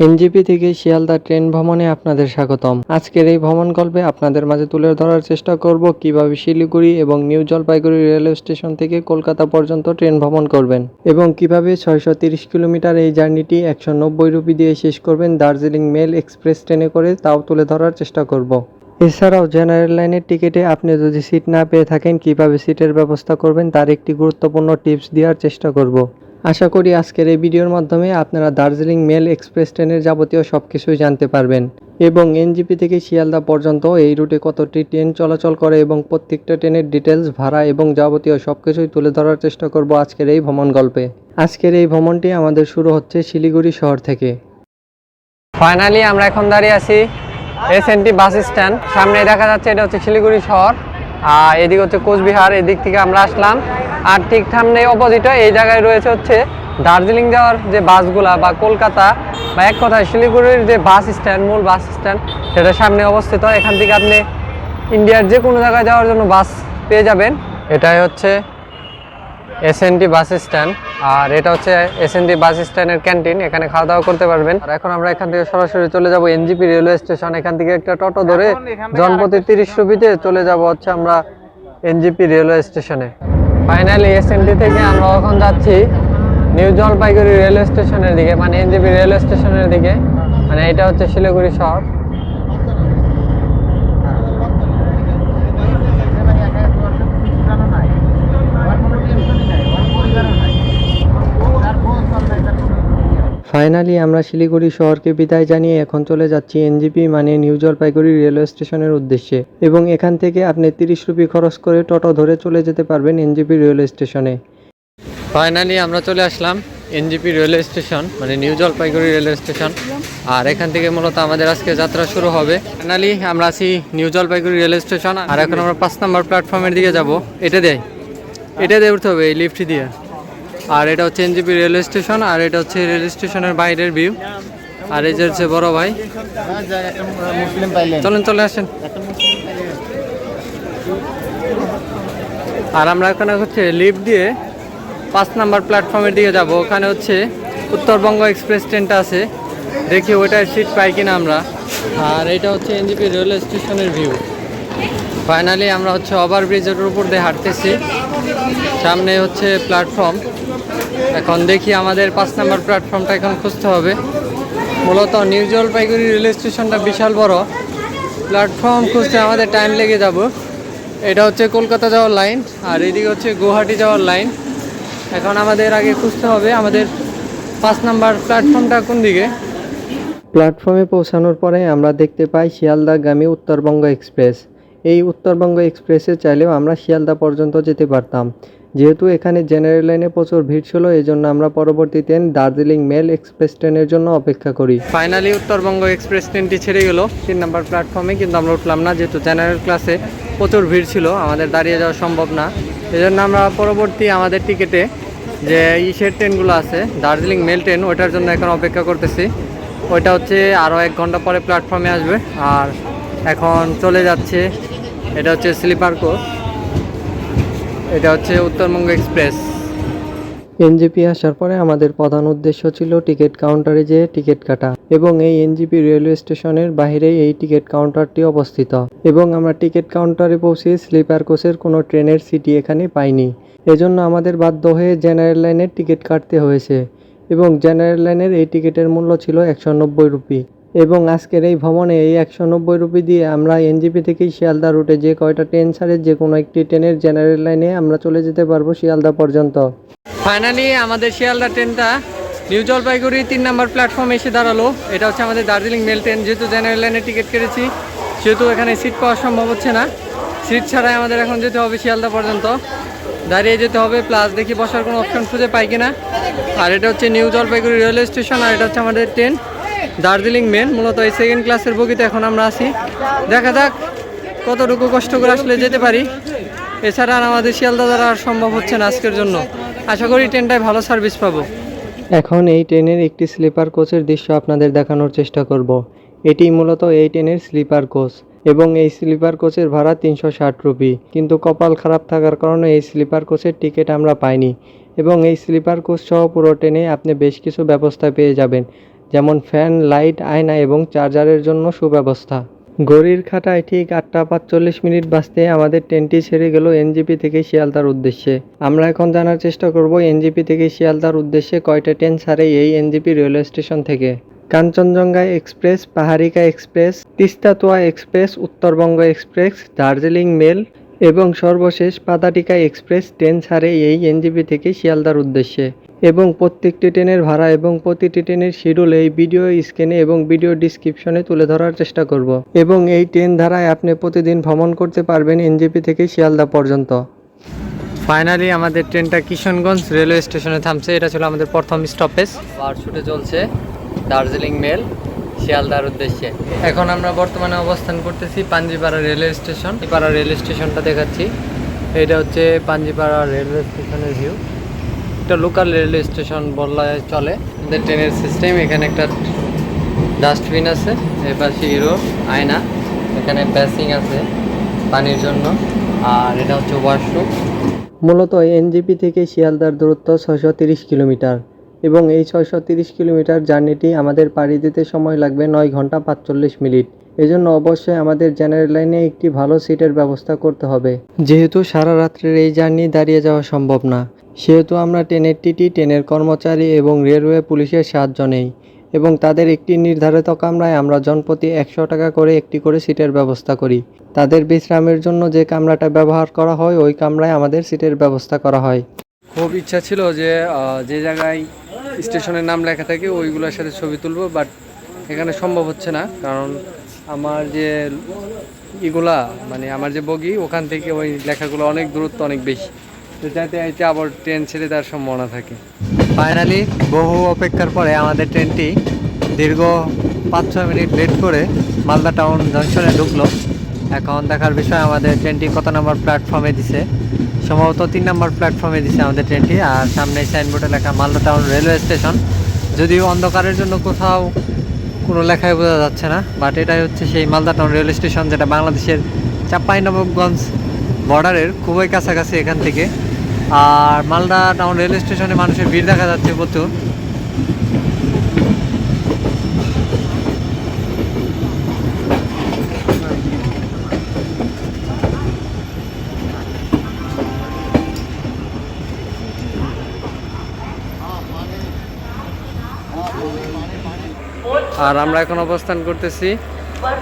NJP থেকে Sealdah train ভ্রমণে আপনাদের স্বাগতম। আজকের এই ভ্রমণ গল্পে আপনাদের মাঝে তুলে ধরার চেষ্টা করব কীভাবে শিলিগুড়ি এবং নিউ জলপাইগুড়ি রেলওয়ে স্টেশন থেকে কলকাতা পর্যন্ত ট্রেন ভ্রমণ করবেন এবং কীভাবে ছয়শো তিরিশ কিলোমিটার এই জার্নিটি একশো নব্বই রুপি দিয়ে শেষ করবেন দার্জিলিং মেল এক্সপ্রেস ট্রেনে করে তাও তুলে ধরার চেষ্টা করব। এছাড়াও জেনারেল লাইনের টিকিটে আপনি যদি সিট না পেয়ে থাকেন কীভাবে সিটের ব্যবস্থা করবেন তার একটি গুরুত্বপূর্ণ টিপস দেওয়ার চেষ্টা করব। আশা করি আজকের এই ভিডিওর মাধ্যমে আপনারা দার্জিলিং মেল এক্সপ্রেস ট্রেনের যাবতীয় সব কিছুই জানতে পারবেন এবং এনজিপি থেকে শিয়ালদা পর্যন্ত এই রুটে কতটি ট্রেন চলাচল করে এবং প্রত্যেকটা ট্রেনের ডিটেলস ভাড়া এবং যাবতীয় সব কিছুই তুলে ধরার চেষ্টা করব আজকের এই ভ্রমণ গল্পে। আজকের এই ভ্রমণটি আমাদের শুরু হচ্ছে শিলিগুড়ি শহর থেকে। ফাইনালি আমরা এখন দাঁড়িয়ে আছি এসএনটি বাস স্ট্যান্ড। সামনে দেখা যাচ্ছে এটা হচ্ছে শিলিগুড়ি শহর। এদিকে হচ্ছে কোচবিহার, এদিক থেকে আমরা আসলাম। আর ঠিক সামনে অপোজিটে এই জায়গায় রয়েছে হচ্ছে দার্জিলিং যাওয়ার যে বাসগুলা বা কলকাতা বা এক কথায় শিলিগুড়ির যে বাস স্ট্যান্ড মূল বাস স্ট্যান্ড সেটা সামনে অবস্থিত। এখান থেকে আপনি ইন্ডিয়ার যে কোনো জায়গায় যাওয়ার জন্য বাস পেয়ে যাবেন। এটাই হচ্ছে এসএনটি বাস স্ট্যান্ড আর এটা হচ্ছে এসএনটি বাস স্ট্যান্ডের ক্যান্টিন এখানে খাওয়া দাওয়া করতে পারবেন। আর এখন আমরা এখান থেকে সরাসরি চলে যাব এনজিপি রেলওয়ে স্টেশন এখান থেকে একটা টোটো ধরে জনপ্রতি তিরিশ রুপিতে চলে যাব হচ্ছে আমরা এনজিপি রেলওয়ে স্টেশনে ফাইনালি এসএনটি থেকে আমরা এখন যাচ্ছি নিউ জলপাইগুড়ি রেলওয়ে স্টেশনের দিকে মানে এনজিপি রেলওয়ে স্টেশনের দিকে। মানে এটা হচ্ছে শিলিগুড়ি শহর। ফাইনালি আমরা শিলিগুড়ি শহরকে বিদায় জানিয়ে এখন চলে যাচ্ছি এনজিপি মানে নিউ জলপাইগুড়ি রেলওয়ে স্টেশনের উদ্দেশ্যে। এবং এখান থেকে আপনি তিরিশ রুপি খরচ করে টোটো ধরে চলে যেতে পারবেন এনজিপি রেলওয়ে স্টেশনে। ফাইনালি আমরা চলে আসলাম এনজিপি রেলওয়ে স্টেশন মানে নিউ জলপাইগুড়ি রেলওয়ে স্টেশন। আর এখান থেকে মূলত আমাদের আজকে যাত্রা শুরু হবে। ফাইনালি আমরা আছি নিউ জলপাইগুড়ি রেলওয়ে স্টেশন। আর এখন আমরা পাঁচ নম্বর প্ল্যাটফর্মের দিকে যাব। এটা দেয়, এটা দিয়ে উঠতে হবে এই লিফট দিয়ে। আর এটা হচ্ছে এনজিপি রেলওয়ে স্টেশন, আর এটা হচ্ছে রেল স্টেশনের বাইরের ভিউ। আর এই যে হচ্ছে বড় ভাই। চলেন, চলে আসেন। আর আমরা এখানে হচ্ছে লিফট দিয়ে পাঁচ নাম্বার প্ল্যাটফর্মের দিকে যাব। ওখানে হচ্ছে উত্তরবঙ্গ এক্সপ্রেস ট্রেনটা আছে। দেখি ওইটার সিট পাই কিনা আমরা। আর এটা হচ্ছে এনজিপি রেলওয়ে স্টেশনের ভিউ ফাইনালি আমরা হচ্ছে ওভারব্রিজের উপর দিয়ে হাঁটতেছি। সামনে হচ্ছে প্ল্যাটফর্ম এখন দেখি আমাদের পাঁচ নাম্বার প্ল্যাটফর্মটা এখন খুঁজতে হবে। মূলত নিউ জলপাইগুড়ি রেল স্টেশনটা বিশাল বড়। প্ল্যাটফর্ম খুঁজতে আমাদের টাইম লেগে যাব। এটা হচ্ছে কলকাতা যাওয়ার লাইন আর এদিকে হচ্ছে গুয়াহাটি যাওয়ার লাইন এখন আমাদের আগে খুঁজতে হবে আমাদের পাঁচ নাম্বার প্ল্যাটফর্মটা কোন দিকে? প্ল্যাটফর্মে পৌঁছানোর পরে আমরা দেখতে পাই শিয়ালদাগামী উত্তরবঙ্গ এক্সপ্রেস। এই উত্তরবঙ্গ এক্সপ্রেসে চাইলেও আমরা শিয়ালদা পর্যন্ত যেতে পারতাম। যেহেতু এখানে জেনারেল লাইনে প্রচুর ভিড় ছিল এই জন্য আমরা পরবর্তীতে দার্জিলিং মেল এক্সপ্রেস ট্রেনের জন্য অপেক্ষা করি। ফাইনালি উত্তরবঙ্গ এক্সপ্রেস ট্রেনটি ছেড়ে গেল। তিন নম্বর প্ল্যাটফর্মে কিন্তু আমরা উঠলাম না, যেহেতু জেনারেল ক্লাসে প্রচুর ভিড় ছিল, আমাদের দাঁড়িয়ে যাওয়া সম্ভব না। এই জন্য আমরা পরবর্তী আমাদের টিকিটে যে ইসের ট্রেনগুলো আছে দার্জিলিং মেল ট্রেন ওইটার জন্য এখন অপেক্ষা করতেছি। ওইটা হচ্ছে আরও এক ঘণ্টা পরে প্ল্যাটফর্মে আসবে। আর এখন চলে যাচ্ছে, এটা হচ্ছে স্লিপার কোচ এটা হচ্ছে উত্তরবঙ্গ এক্সপ্রেস। এনজিপি আসার পরে আমাদের প্রধান উদ্দেশ্য ছিল টিকিট কাউন্টারে যেয়ে টিকিট কাটা এবং এই এনজিপি রেলওয়ে স্টেশনের বাইরেই এই টিকিট কাউন্টারটি অবস্থিত। এবং আমরা টিকিট কাউন্টারে পৌঁছে স্লিপার কোচের কোনো ট্রেনের সিটি এখানে পাইনি। এজন্য আমাদের বাধ্য হয়ে জেনারেল লাইনের টিকিট কাটতে হয়েছে এবং জেনারেল লাইনের এই টিকিটের মূল্য ছিল একশো নব্বই রুপি। এবং আজকের এই ভ্রমণে এই একশো নব্বই রুপি দিয়ে আমরা এনজিপি থেকেই শিয়ালদা রুটে যে কয়টা ট্রেন ছাড়ে, যে কোনো একটি ট্রেনের জেনারেল লাইনে আমরা চলে যেতে পারব শিয়ালদা পর্যন্ত। ফাইনালি আমাদের শিয়ালদা ট্রেনটা নিউ জলপাইগুড়ি তিন নম্বর প্ল্যাটফর্মে এসে দাঁড়াল। এটা হচ্ছে আমাদের দার্জিলিং মেল ট্রেন যেহেতু জেনারেল লাইনে টিকিট কেটেছি, সেহেতু এখানে সিট পাওয়া সম্ভব হচ্ছে না। সিট ছাড়াই আমাদের এখন যেতে হবে শিয়ালদা পর্যন্ত। দাঁড়িয়ে যেতে হবে প্লাস দেখি বসার কোনো অপশন খুঁজে পাই কিনা। আর এটা হচ্ছে নিউ জলপাইগুড়ি রেলওয়ে স্টেশন আর এটা হচ্ছে আমাদের ট্রেন দার্জিলিং মেন মূলত এই সেকেন্ড ক্লাসের বগিতে এখন আমরা আছি। দেখা যাক কতটুকু কষ্ট করে আসলে যেতে পারি। এছাড়া আমাদের শিয়ালদা দ্বারা আর সম্ভব হচ্ছে না আজকের জন্য। আশা করি ট্রেনটায় ভালো সার্ভিস পাবো। এখন এই ট্রেনের একটি স্লিপার কোচের দৃশ্য আপনাদের দেখানোর চেষ্টা করব। এটি মূলত এই ট্রেনের স্লিপার কোচ এবং এই স্লিপার কোচের ভাড়া তিনশো ষাট রুপি। কিন্তু কপাল খারাপ থাকার কারণে এই স্লিপার কোচের টিকিট আমরা পাইনি। এবং এই স্লিপার কোচ সহ পুরো ট্রেনে আপনি বেশ কিছু ব্যবস্থা পেয়ে যাবেন। যেমন ফ্যান, লাইট, আয়না এবং চার্জারের জন্য সুব্যবস্থা। গড়ির খাটায় ঠিক আটটা পাঁচচল্লিশ মিনিট বাজতে আমাদের ট্রেনটি ছেড়ে গেল এনজিপি থেকে শিয়ালদার উদ্দেশ্যে। আমরা এখন জানার চেষ্টা করব এনজিপি থেকে শিয়ালদার উদ্দেশ্যে কয়টা ট্রেন ছাড়ে এই এনজিপি রেলওয়ে স্টেশন থেকে। Kanchenjunga Express, Paharika Express, Teesta Torsa Express, Uttarbanga Express, Darjeeling Mail এবং সর্বশেষ পাতাটিকা এক্সপ্রেস ট্রেন ছাড়ে এই এনজিপি থেকে শিয়ালদার উদ্দেশ্যে। এবং প্রত্যেকটি ট্রেনের ভাড়া এবং প্রতিটি ট্রেনের শিডিউল এই ভিডিও স্ক্রিনে এবং ভিডিও ডিসক্রিপশনে তুলে ধরার চেষ্টা করব। এবং এই ট্রেন ধারায় আপনি প্রতিদিন ভ্রমণ করতে পারবেন এনজিপি থেকে শিয়ালদা পর্যন্ত। ফাইনালি আমাদের ট্রেনটা কিশনগঞ্জ রেলওয়ে স্টেশনে থামছে। এটা ছিল আমাদের প্রথম স্টপেজ আর ছুটে চলছে দার্জিলিং মেল। শিয়ালদার উদ্দেশ্যে। এখন আমরা বর্তমানে অবস্থান করতেছি পাঞ্জিপাড়া রেলওয়ে স্টেশন। পাড়া রেলওয়ে স্টেশনটা দেখাচ্ছি। এটা হচ্ছে পাঞ্জিপাড়া রেলওয়ে স্টেশনের ভিউ। এটা লোকাল রেলওয়ে স্টেশন বললে চলে। আমাদের ট্রেনের সিস্টেম এখানে একটা ডাস্টবিন আছে এবার হিরো আয়না, এখানে ব্যাসিং আছে, পানির জন্য, আর এটা হচ্ছে ওয়াশরুম মূলত এনজিপি থেকে শিয়ালদার দূরত্ব তিরিশ কিলোমিটার। এবং এই ছয়শো তিরিশ কিলোমিটার জার্নিটি আমাদের পাড়ি দিতে সময় লাগবে নয় ঘণ্টা পাঁচচল্লিশ মিনিট। এজন্য অবশ্যই আমাদের জেনারেল লাইনে একটি ভালো সিটের ব্যবস্থা করতে হবে। যেহেতু সারা রাত্রের এই জার্নি দাঁড়িয়ে যাওয়া সম্ভব না, সেহেতু আমরা ট্রেনের টিটি, ট্রেনের কর্মচারী এবং রেলওয়ে পুলিশের সাহায্য নেই এবং তাদের একটি নির্ধারিত কামরায় আমরা জনপ্রতি একশো টাকা করে একটি করে সিটের ব্যবস্থা করি। তাদের বিশ্রামের জন্য যে কামরাটা ব্যবহার করা হয়, ওই কামরায় আমাদের সিটের ব্যবস্থা করা হয়। খুব ইচ্ছা ছিল যে যে জায়গায় স্টেশনের নাম লেখা থাকে, ওইগুলোর সাথে ছবি তুলবো বাট এখানে সম্ভব হচ্ছে না, কারণ আমার যে ইগুলা মানে আমার যে বগি, ওখান থেকে ওই লেখাগুলো অনেক দূরত্ব অনেক বেশি। তো যাতে এতে আবার ট্রেন ছেড়ে দেওয়ার সম্ভাবনা থাকে। ফাইনালি বহু অপেক্ষার পরে আমাদের ট্রেনটি দীর্ঘ পাঁচ ছয় মিনিট লেট করে মালদা টাউন জংশনে ঢুকলো। এখন দেখার বিষয়, আমাদের ট্রেনটি কত নম্বর প্ল্যাটফর্মে দিছে। সম্ভবত তিন নম্বর প্ল্যাটফর্মে দিছে আমাদের ট্রেনটি আর সামনে সাইনবোর্ডে লেখা মালদা টাউন রেলওয়ে স্টেশন যদিও অন্ধকারের জন্য কোথাও কোনো লেখাই বোঝা যাচ্ছে না বাট এটাই হচ্ছে সেই মালদা টাউন রেলওয়ে স্টেশন যেটা বাংলাদেশের চাঁপাইনবাবগঞ্জ বর্ডারের খুবই কাছাকাছি এখান থেকে। আর মালদা টাউন রেলওয়ে স্টেশনে মানুষের ভিড় দেখা যাচ্ছে প্রচুর। আর আমরা এখন অবস্থান করতেছি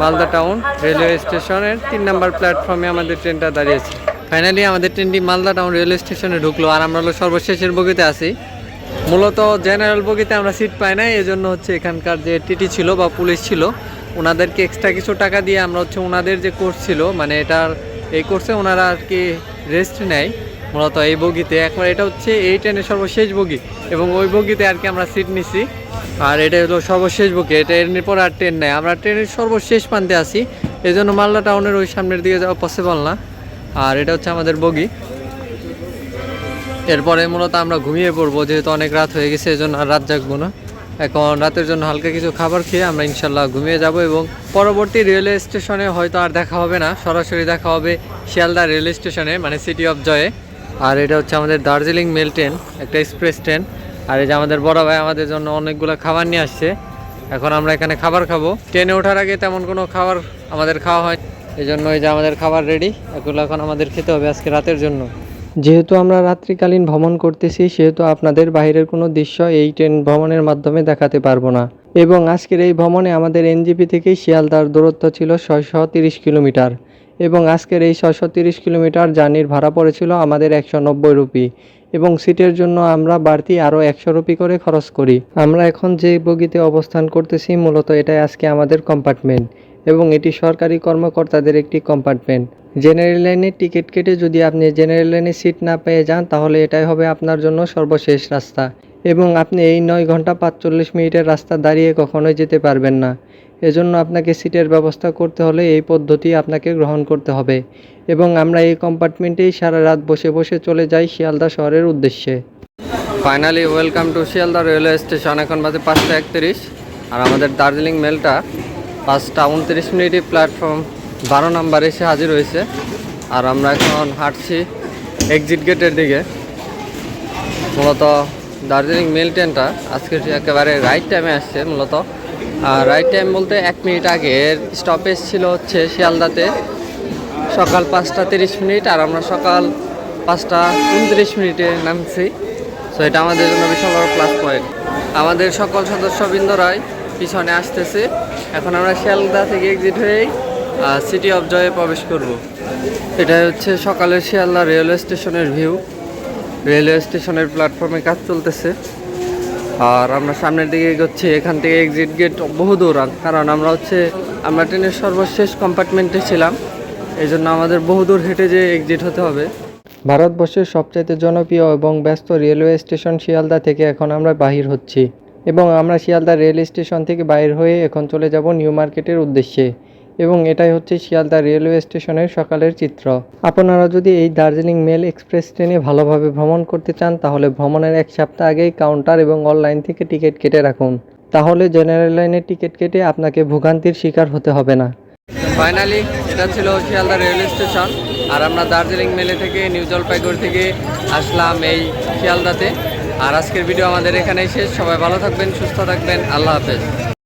মালদা টাউন রেলওয়ে স্টেশনের তিন নম্বর প্ল্যাটফর্মে আমাদের ট্রেনটা দাঁড়িয়েছে। ফাইনালি আমাদের ট্রেনটি মালদা টাউন রেলওয়ে স্টেশনে ঢুকলো আর আমরা হলো সর্বশেষের বগিতে আছি। মূলত জেনারেল বগিতে আমরা সিট পাই না এই জন্য হচ্ছে এখানকার যে টিটি ছিল বা পুলিশ ছিল, ওনাদেরকে এক্সট্রা কিছু টাকা দিয়ে আমরা হচ্ছে ওনাদের যে কোর্স ছিল মানে এটার এই কোর্সে ওনারা আর কি রেস্ট নেয় মূলত এই বগিতে। একবার এটা হচ্ছে এই ট্রেনের সর্বশেষ বগি এবং ওই বগিতে আর কি আমরা সিট নিছি। আর এটা হলো সর্বশেষ বুকে, এটা এর পর আর ট্রেন নেই। আমরা ট্রেনের সর্বশেষ প্রান্তে আছি এই জন্য মালদা টাউনের ওই সামনের দিকে যাওয়া পসিবল না। আর এটা হচ্ছে আমাদের বগি। এরপরে মূলত আমরা ঘুমিয়ে পড়ব, যেহেতু অনেক রাত হয়ে গেছে এই জন্য আর রাত জাগবো না। এখন রাতের জন্য হালকা কিছু খাবার খেয়ে আমরা ইনশাল্লাহ ঘুমিয়ে যাব এবং পরবর্তী রেলওয়ে স্টেশনে হয়তো আর দেখা হবে না। সরাসরি দেখা হবে শিয়ালদা রেলওয়ে স্টেশনে মানে সিটি অফ জয়ে আর এটা হচ্ছে আমাদের দার্জিলিং মেল ট্রেন একটা এক্সপ্রেস ট্রেন আর এই যে আমাদের বড় ভাই আমাদের জন্য অনেকগুলো খাবার নিয়ে আসছে। এখন আমরা এখানে খাবার খাব। ট্রেনে ওঠার আগে তেমন কোনো খাবার আমাদের খাওয়া হয় এই জন্য এই যে আমাদের খাবার রেডি এগুলো এখন আমাদের খেতে হবে আজকে রাতের জন্য। যেহেতু আমরা রাত্রিকালীন ভ্রমণ করতেছি, সেহেতু আপনাদের বাইরের কোনো দৃশ্য এই ট্রেন ভ্রমণের মাধ্যমে দেখাতে পারব না। এবং আজকের এই ভ্রমণে আমাদের এনজিপি থেকে শিয়ালদার দূরত্ব ছিল ছয়শো তিরিশ কিলোমিটার। এবং আজকের এই ছয়শো তিরিশ কিলোমিটার জার্নির ভাড়া পড়েছিল আমাদের একশো নব্বই রুপি। এবং সিটের জন্য আমরা বাড়তি আরও একশো রুপি করে খরচ করি। আমরা এখন যে বগিতে অবস্থান করতেছি, মূলত এটাই আজকে আমাদের কম্পার্টমেন্ট এবং এটি সরকারি কর্মকর্তাদের একটি কম্পার্টমেন্ট জেনারেল লাইনে টিকিট কেটে যদি আপনি জেনারেল লাইনে সিট না পেয়ে যান, তাহলে এটাই হবে আপনার জন্য সর্বশেষ রাস্তা। এবং আপনি এই নয় ঘণ্টা পাঁচচল্লিশ মিনিটের রাস্তা দাঁড়িয়ে কখনোই যেতে পারবেন না। এজন্য আপনাকে সিটের ব্যবস্থা করতে হলে এই পদ্ধতি আপনাকে গ্রহণ করতে হবে এবং আমরা এই কম্পার্টমেন্টেই সারা রাত বসে বসে চলে যাই শিয়ালদা শহরের উদ্দেশ্যে। Finally welcome to Sealdah railway station এখন বাজে পাঁচটা একত্রিশ আর আমাদের দার্জিলিং মেলটা পাঁচটা উনত্রিশ মিনিটে প্ল্যাটফর্ম বারো নাম্বার এসে হাজির হয়েছে। আর আমরা এখন হাঁটছি এক্সিট গেটের দিকে। মূলত দার্জিলিং মেল ট্রেনটা আজকে একেবারে রাইট টাইমে আসছে মূলত। আর রাইট টাইম বলতে এক মিনিট আগে স্টপেজ ছিল হচ্ছে শিয়ালদাতে। সকাল পাঁচটা তিরিশ মিনিট আর আমরা সকাল পাঁচটা উনত্রিশ মিনিটে নামছি। সো এটা আমাদের জন্য বিশাল বড় প্লাস পয়েন্ট আমাদের সকল সদস্যবৃন্দরাই পিছনে আসতেছে। এখন আমরা শিয়ালদা থেকে এক্সিট হয়েই সিটি অফ জয়ে প্রবেশ করব। এটা হচ্ছে সকালের শিয়ালদা রেলওয়ে স্টেশনের ভিউ রেলওয়ে স্টেশনের প্ল্যাটফর্মে কাজ চলতেছে। আর আমরা সামনের দিকে এগোচ্ছি, এখান থেকে এক্সিট গেট বহু দূর, কারণ আমরা হচ্ছে, আমরা ট্রেনের সর্বশেষ কম্পার্টমেন্টে ছিলাম। এই জন্য আমাদের বহুদূর হেঁটে যে এক্সিট হতে হবে। ভারতবর্ষের সবচাইতে জনপ্রিয় এবং ব্যস্ত রেলওয়ে স্টেশন শিয়ালদা থেকে এখন আমরা বাহির হচ্ছি। এবং আমরা শিয়ালদা রেল স্টেশন থেকে বাইর হয়ে এখন চলে যাব নিউ মার্কেটের উদ্দেশ্যে। এবং এটাই হচ্ছে শিয়ালদা রেলওয়ে স্টেশনের সকালের চিত্র। আপনারা যদি এই দার্জিলিং মেল এক্সপ্রেস ট্রেনে ভালোভাবে ভ্রমণ করতে চান, তাহলে ভ্রমণের এক সপ্তাহ আগেই কাউন্টার এবং অনলাইন থেকে টিকিট কেটে রাখুন। তাহলে জেনারেল লাইনের টিকিট কেটে আপনাকে ভোগান্তির শিকার হতে হবে না। ফাইনালি এটা ছিল শিয়ালদা রেলওয়ে স্টেশন। আর আমরা দার্জিলিং মেলে থেকে নিউ জলপাইগুড়ি থেকে আসলাম এই শিয়ালদাতে। আর আজকের ভিডিও আমাদের এখানেই শেষ। সবাই ভালো থাকবেন, সুস্থ থাকবেন। আল্লাহ হাফেজ।